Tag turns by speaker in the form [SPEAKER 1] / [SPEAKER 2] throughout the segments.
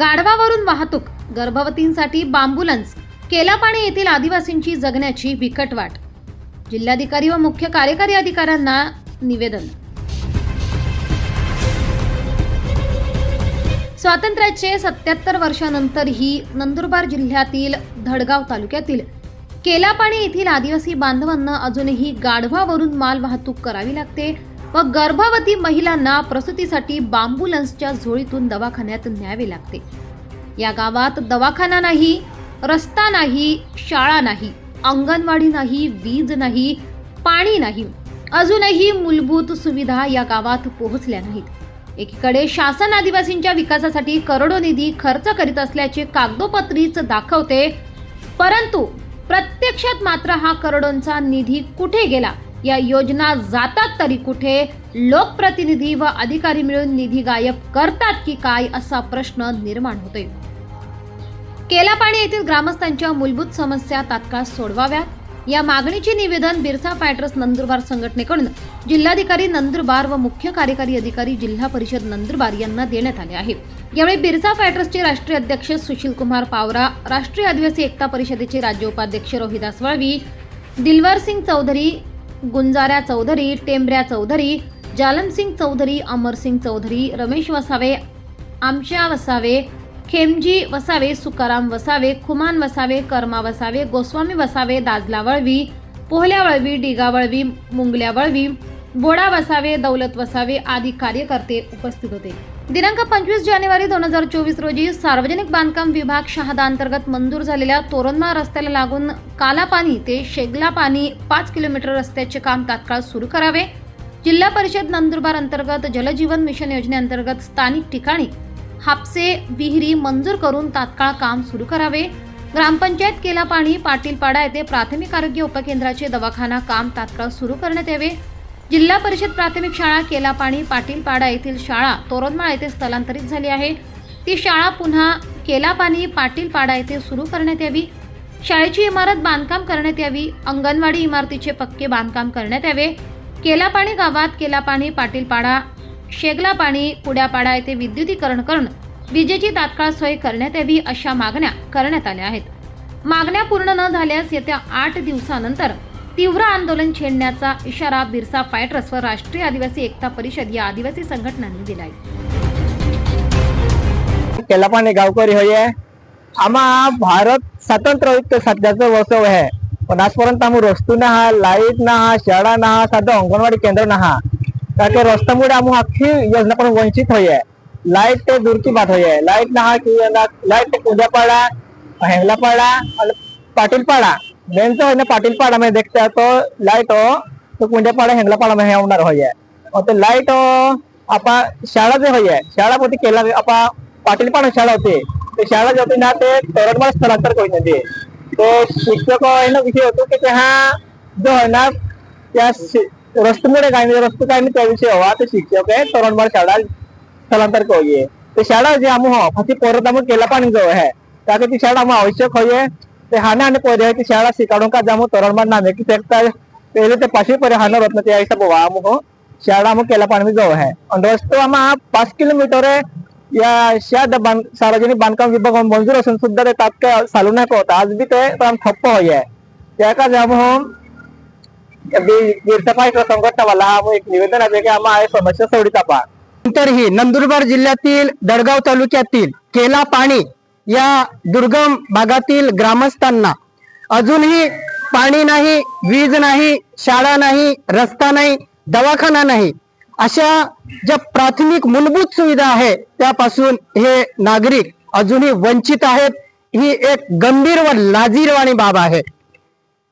[SPEAKER 1] गाढवावरून वाहतूक गर्भवतींसाठी बांबुलन्स केलापाणी येथील आदिवासींची जगण्याची बिकट वाट. जिल्हाधिकारी व मुख्य कार्यकारी अधिकाऱ्यांना निवेदन. स्वातंत्र्याचे सत्याहत्तर वर्षानंतरही नंदुरबार जिल्ह्यातील धडगाव तालुक्यातील केलापाणी येथील आदिवासी बांधवांना अजूनही गाढवावरून माल वाहतूक करावी लागते. व गर्भवती महिलांना प्रसूतीसाठी बांबुलन्सच्या झोळीतून दवाखान्यात न्यावे लागते. या गावात दवाखाना नाही रस्ता नाही शाळा नाही अंगणवाडी नाही वीज नाही पाणी नाही अजूनही मूलभूत सुविधा या गावात पोहोचल्या नाहीत. एकीकडे शासन आदिवासींच्या विकासासाठी करोडो निधी खर्च करीत असल्याचे कागदोपत्रीच दाखवते परंतु प्रत्यक्षात मात्र हा करोडोंचा निधी कुठे गेला? या योजना जातात तरी कुठे? लोकप्रतिनिधी व अधिकारी मिळून निधी गायब करतात की काय असा प्रश्न निर्माण होतोय. केलापाणी येथील ग्रामस्थांच्या मूलभूत समस्या तात्काळ सोडवाव्यात. या मागणीचे निवेदन बिरसा फायटर्स नंदुरबार संघटनेकडून जिल्हाधिकारी नंदुरबार व मुख्य कार्यकारी अधिकारी जिल्हा परिषद नंदुरबार यांना देण्यात आले आहे. यावेळी बिरसा फायटर्सचे राष्ट्रीय अध्यक्ष सुशील कुमार पावरा राष्ट्रीय आदिवासी एकता परिषदेचे राज्य उपाध्यक्ष रोहिदास वळवी दिलवर सिंग चौधरी गुंजाऱ्या चौधरी टेंबऱ्या चौधरी जालमसिंग चौधरी अमरसिंग चौधरी रमेश वसावे आमशा वसावे खेमजी वसावे सुकाराम वसावे खुमान वसावे कर्मा वसावे गोस्वामी वसावे दाजला वळवी पोहल्या वळवी डिगा वळवी मुंगल्या वळवी बोडा वसावे दौलत वसावे आदी कार्यकर्ते उपस्थित होते. दिनांक पंचवीस जानेवारी दोन हजार चोवीस रोजी सार्वजनिक बांधकाम विभाग शहादा अंतर्गत मंजूर झालेल्या तोरणमा रस्त्याला लागून कालापानी ते शेगला पाणी पाच किलोमीटर रस्त्याचे काम तात्काळ सुरू करावे. जिल्हा परिषद नंदुरबार अंतर्गत जलजीवन मिशन योजनेअंतर्गत स्थानिक ठिकाणी हापसे विहिरी मंजूर करून तात्काळ काम सुरू करावे. ग्रामपंचायत केला पाणी पाटीलपाडा येथे प्राथमिक आरोग्य उपकेंद्राचे दवाखाना काम तात्काळ सुरू करण्यात यावे. जिल्हा परिषद प्राथमिक शाळा केलापाणी पाटीलपाडा येथील शाळा तोरणमाळ येथे स्थलांतरित झाली आहे. ती शाळा पुन्हा केला पाणी पाटीलपाडा येथे सुरू करण्यात यावी. शाळेची इमारत बांधकाम करण्यात यावी. अंगणवाडी इमारतीचे पक्के बांधकाम करण्यात यावे. केलापाणी गावात केलापाणी पाटीलपाडा शेगलापाणी कुड्यापाडा पुड्यापाडा येथे विद्युतीकरण करून विजेची तात्काळ सोय करण्यात यावी अशा मागण्या करण्यात आल्या आहेत. मागण्या पूर्ण न झाल्यास येत्या आठ दिवसानंतर तीव्र आंदोलन छेडण्याचा इशारा बिरसा फायटर्स व राष्ट्रीय आदिवासी एकता परिषद या आदिवासी संघटनांनी दिलाय.
[SPEAKER 2] केलापाणी गावकरी होय आम्हा भारत स्वतंत्र युक्त सध्याचं वसव आहे. पण आजपर्यंत आम्ही रस्तो ना हा लाइट ना हा शाळा ना हा साधं अंगणवाडी केंद्र ना हा कारण की रस्त्यामुळे आम्ही अख्खी योजना पण वंचित होय लाइट ते दूरची बात होय लाइट ना हा की लाइट ते पूजापाडा हेंगलापाडा आणि पाटीलपाडा मेन जो है ना पाटीलपाडा में देखते हैं तो लाइट हो तो कुंजापाडा हेंगलापाडा में होणार होय और तो लाइट हो आपा शाळा जे होय शाळा पोती केला आपा पाटीलपाडा शाळा होते ते शाळा जे होती ना ते तोरणमाळ स्थलांतर करून ते तो शिक्षक आहे ना विषय होतो की हा जो आहे ना त्या शि- रस्त्यामुळे काय नाही रस्ते काय नाही त्याविषयी हवा ते शिक्षक आहे तोरणमाळ शाळा स्थलांतर करूये ते शाळा जे आम्ही हो फाती परत आम्ही केला पाणी जो आहे त्यासाठी ती शाळा आम्ही आवश्यक होय ते हाना आणि पोरे शाळा शिकाडून का जामू तोरणमाळ नामे की पहिले ते पाचवी पर्यंत हाना होत ना त्या हिसाब व्हा हो. शाळा केला पाणी जवळ आहे. आणि रस्तो आम्हा पाच किलोमीटर आहे. या शाद बांध सार्वजनिक बांधकाम विभाग मंजूर असून सुद्धा ते तात्काळ चालू नाही होता आज बी ते पण ठप्प होय त्याका जामून गिरसफाई संघटनावाला हा एक निवेदन आहे की आम्हा समस्या सोडित पा
[SPEAKER 3] नंतरही नंदुरबार जिल्ह्यातील दडगाव तालुक्यातील केला पाणी या दुर्गम भागातील ग्रामस्थांना. अजूनही पाणी नाही वीज नाही शाळा नाही रस्ता नाही दवाखाना नाही. अशा ज्या प्राथमिक मूलभूत सुविधा आहे त्यापासून हे नागरिक अजूनही वंचित आहेत. ही एक गंभीर व लाजीरवाणी बाब आहे.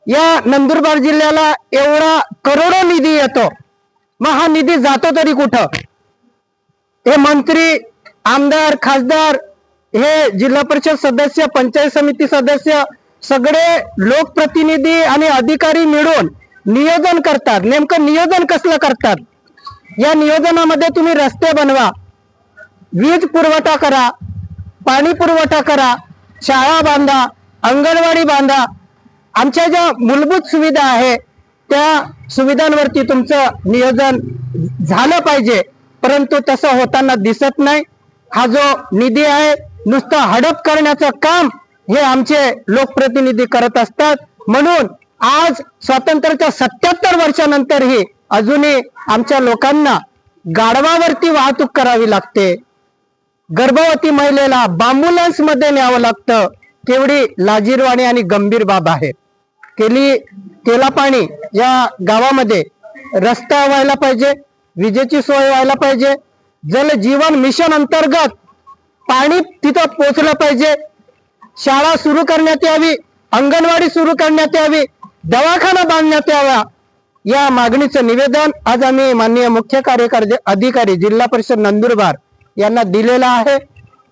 [SPEAKER 3] या नंदुरबार जिल्ह्याला एवढा करोडो निधी येतो. मग हा निधी जातो तरी कुठं? हे मंत्री आमदार खासदार हे जिल्हा परिषद सदस्य पंचायत समिती सदस्य सगळे लोकप्रतिनिधी आणि अधिकारी मिळून नियोजन करतात. नेमकं नियोजन कसलं करतात? या नियोजनामध्ये तुम्ही रस्ते बनवा वीज पुरवठा करा पाणी पुरवठा करा शाळा बांधा अंगणवाडी बांधा. आमच्या ज्या मूलभूत सुविधा आहे त्या सुविधांवरती तुमचं नियोजन झालं पाहिजे. परंतु तसं होताना दिसत नाही. हा जो निधी आहे नुसतं हडप करण्याचं काम हे आमचे लोकप्रतिनिधी करत असतात. म्हणून आज स्वातंत्र्याच्या सत्याहत्तर वर्षानंतरही अजूनही आमच्या लोकांना गाढवावरती वाहतूक करावी लागते. गर्भवती महिलेला बांबुलन्समध्ये न्यावं लागतं. केवढी लाजीरवाणी आणि गंभीर बाब आहे. केली केला पाणी या गावामध्ये रस्ता व्हायला पाहिजे विजेची सोय व्हायला पाहिजे. जल जीवन मिशन अंतर्गत पाणी तिथं पोचलं पाहिजे. शाळा सुरू करण्यात यावी अंगणवाडी सुरू करण्यात यावी दवाखाना बांधण्यात यावा. या मागणीचं निवेदन आज आम्ही माननीय मुख्य कार्यकारी अधिकारी जिल्हा परिषद नंदुरबार यांना दिलेलं आहे.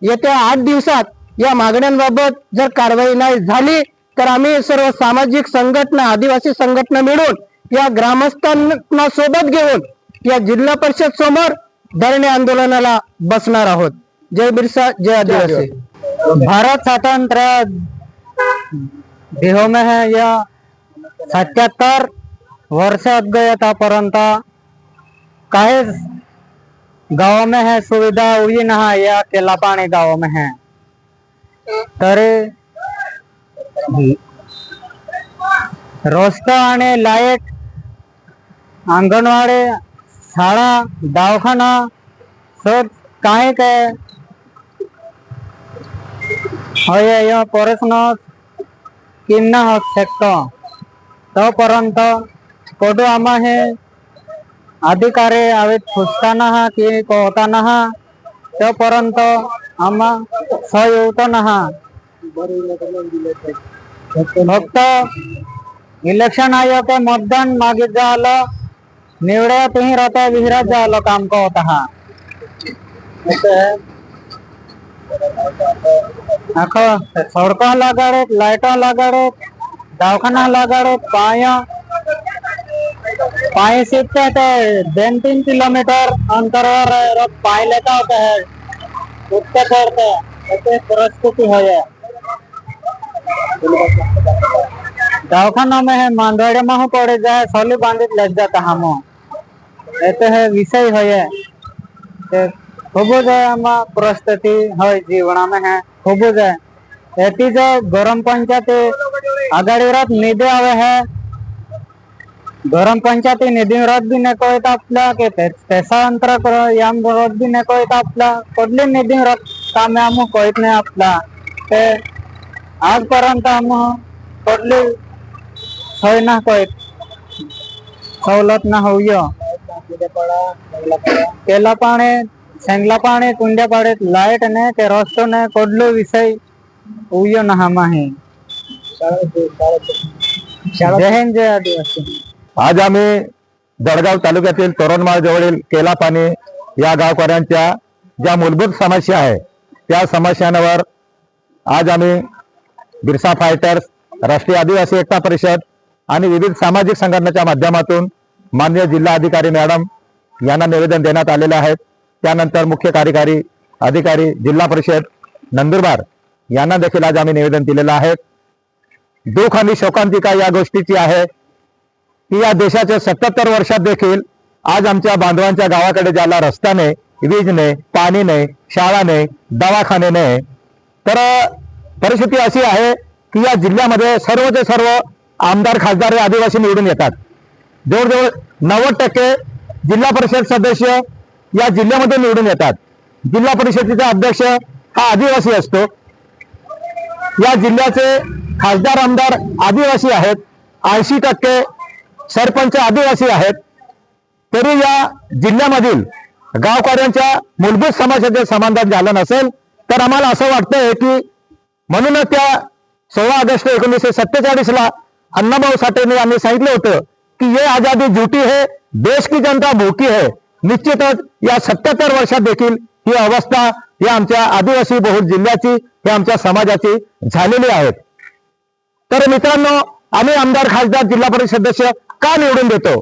[SPEAKER 3] येत्या आठ दिवसात या मागण्यांबाबत जर कारवाई नाही झाली तर आम्ही सर्व सामाजिक संघटना आदिवासी संघटना मिळून या ग्रामस्थांना सोबत घेऊन या जिल्हा परिषद समोर धरणे आंदोलनाला बसणार आहोत. जय बिरसा जय आदिवासी। भारत स्वतंत्र देहो में है यह सत्याहत्तर वर्ष पर्यंत काही गाँव में है सुविधा हुई ना है या केला पानी गाँव में है? तरी रस्ता आणि लाइट अंगणवाडी शाळा दवाखाना सब काही काय হয় या प्रश्न किन्न होत शकतो तोपर्यंत कोठू आम्हा हे अधिकारी आवेत फुसताना हा की कोहताना हा। तोपर्यंत आम्हा सहयोगतो ना हा। फक्त इलेक्शन आयोग के मतदान मागे झालं निवड्या तुम्ही राहता विहिरात झालं काम का होता हा આખો સડકો લગાડે લાઈટો લગાડે દવાખાના લગાડે પાયા पाय सीखते तो दोन तीन किलोमीटर अंतरावर रोज पाय लेता होता है उठते चढ़ते ऐसे परिस्थिति हो जाए दवाखाना में है मांदवाड़े में पड़े जाए सोली बांधित लग जाता हम ऐसे है विषय हो जाए ते खूब जाए आम्हा परिस्थिती होय जीवनामध्ये है खूब जाए एटी जो गरम पंचायती आघाडीवर निधी हवे है गरम पंचायती निधी विरोध बी नको येत आपला की त्याचा अंतर या विरोध बी नको येत आपला कुठली निधी विरोध कामे आम्ही कळत नाही आपला ते आजपर्यंत आम्ही कुठली सोय ना कळत सवलत ना होय केला पाणी शेंगला पाणी कुंड्या पाडीत लाइट ने ते रस्तो ने कुठलो विषय उयो आहे जय हिंद जय आदिवासी
[SPEAKER 4] आज आम्ही जळगाव तालुक्यातील तोरणमाळ जवळील केला पाणी या गावकऱ्यांच्या ज्या मूलभूत समस्या आहे त्या समस्यांवर आज आम्ही बिरसा फायटर्स राष्ट्रीय आदिवासी एकता परिषद आणि विविध सामाजिक संघटनेच्या माध्यमातून माननीय जिल्हा अधिकारी मॅडम यांना निवेदन देण्यात आलेले आहेत त्यानंतर मुख्य कार्यकारी अधिकारी जिल्हा परिषद नंदुरबार यांना देखील आज आम्ही निवेदन दिलेलं आहे. दुःख आणि शोकांतिका या गोष्टीची आहे की या देशाच्या सत्याहत्तर वर्षात देखील आज आमच्या बांधवांच्या गावाकडे ज्याला रस्ता नाही वीज नाही पाणी नाही शाळा नाही दवाखाने नाही तर परिस्थिती अशी आहे की या जिल्ह्यामध्ये सर्वचे सर्व आमदार खासदार हे आदिवासी निवडून येतात. जवळजवळ नव्वद टक्के जिल्हा परिषद सदस्य या जिल्ह्यामध्ये निवडून येतात. जिल्हा परिषदेचा अध्यक्ष हा आदिवासी असतो. या जिल्ह्याचे खासदार आमदार आदिवासी आहेत. ऐंशी टक्के सरपंच आदिवासी आहेत. तरी या जिल्ह्यामधील गावकऱ्यांच्या मूलभूत समाजाचे समाधान झालं नसेल तर आम्हाला असं वाटतंय की म्हणूनच त्या सोळा ऑगस्ट एकोणीसशे सत्तेचाळीस ला अण्णाभाऊ साठेने आम्ही सांगितलं होतं की ये आजादी झुटी है देश की जनता भूकी है. निश्चितच या सत्याहत्तर वर्षात देखील ही अवस्था या आमच्या आदिवासी बहुल जिल्ह्याची ही आमच्या समाजाची झालेली आहेत तर मित्रांनो आम्ही आमदार खासदार जिल्हा परिषद सदस्य का निवडून देतो?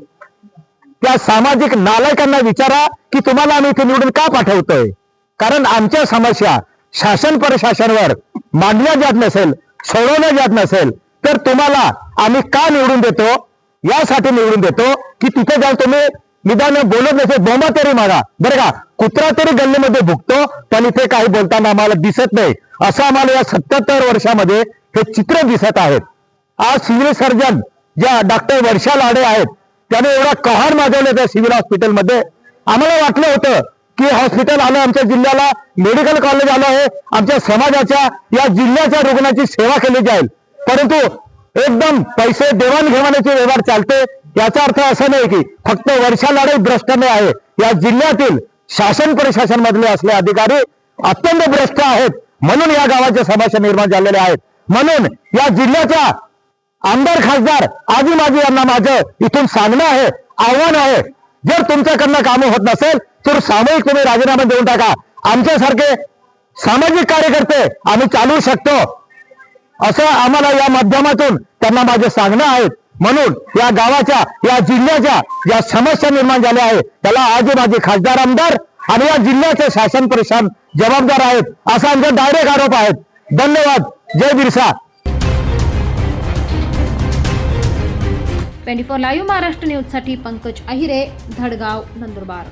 [SPEAKER 4] त्या सामाजिक नालायकांना विचारा की तुम्हाला आम्ही इथे निवडून का पाठवतोय? कारण आमच्या समस्या शासन प्रशासनवर मांडल्या जात नसेल सोडवल्या जात नसेल तर तुम्हाला आम्ही का निवडून देतो? यासाठी निवडून देतो की तिथे जाऊन तुम्ही निदान बोलत नसे बोमा तरी मारा. बरं का कुत्रा तरी गल्लीमध्ये भुकतो पण इथे काही बोलताना आम्हाला दिसत नाही. असं आम्हाला या सत्याहत्तर वर्षामध्ये हे चित्र दिसत आहेत. आज सिव्हिल सर्जन ज्या डॉक्टर वर्षा लाडे आहेत त्याने एवढा कहार माजवले त्या सिव्हिल हॉस्पिटलमध्ये. आम्हाला वाटलं होतं की हॉस्पिटल आलं आमच्या जिल्ह्याला मेडिकल कॉलेज आलं आहे आमच्या समाजाच्या या जिल्ह्याच्या रुग्णाची सेवा केली जाईल. परंतु एकदम पैसे देवाणघेवाणीचे व्यवहार चालते याचा अर्थ असा नाही की फक्त वर्षा लाडे भ्रष्ट नाही आहे. या जिल्ह्यातील शासन प्रशासन मधले असले अधिकारी अत्यंत भ्रष्ट आहेत. म्हणून या गावाच्या समस्या निर्माण झालेल्या आहेत. म्हणून या जिल्ह्याच्या आमदार खासदार आजी माजी यांना माझं इथून सांगणं आहे आव्हान आहे. जर तुमच्याकडनं कामं होत नसेल तर सामूहिक तुम्ही राजीनामा देऊन टाका. आमच्यासारखे सामाजिक कार्यकर्ते आम्ही चालू शकतो. असं आम्हाला या माध्यमातून त्यांना माझे सांगणं आहे. म्हणून या गावाच्या या जिल्ह्याच्या ज्या समस्या निर्माण झाल्या आहेत त्याला आजी माझे खासदार आमदार आणि या जिल्ह्याचे शासन प्रशासन जबाबदार आहेत असा आमचा डायरेक्ट आरोप आहेत धन्यवाद. Jai Birsa.
[SPEAKER 1] Twenty four live Maharashtra न्यूजसाठी पंकज अहिरे धडगाव नंदुरबार.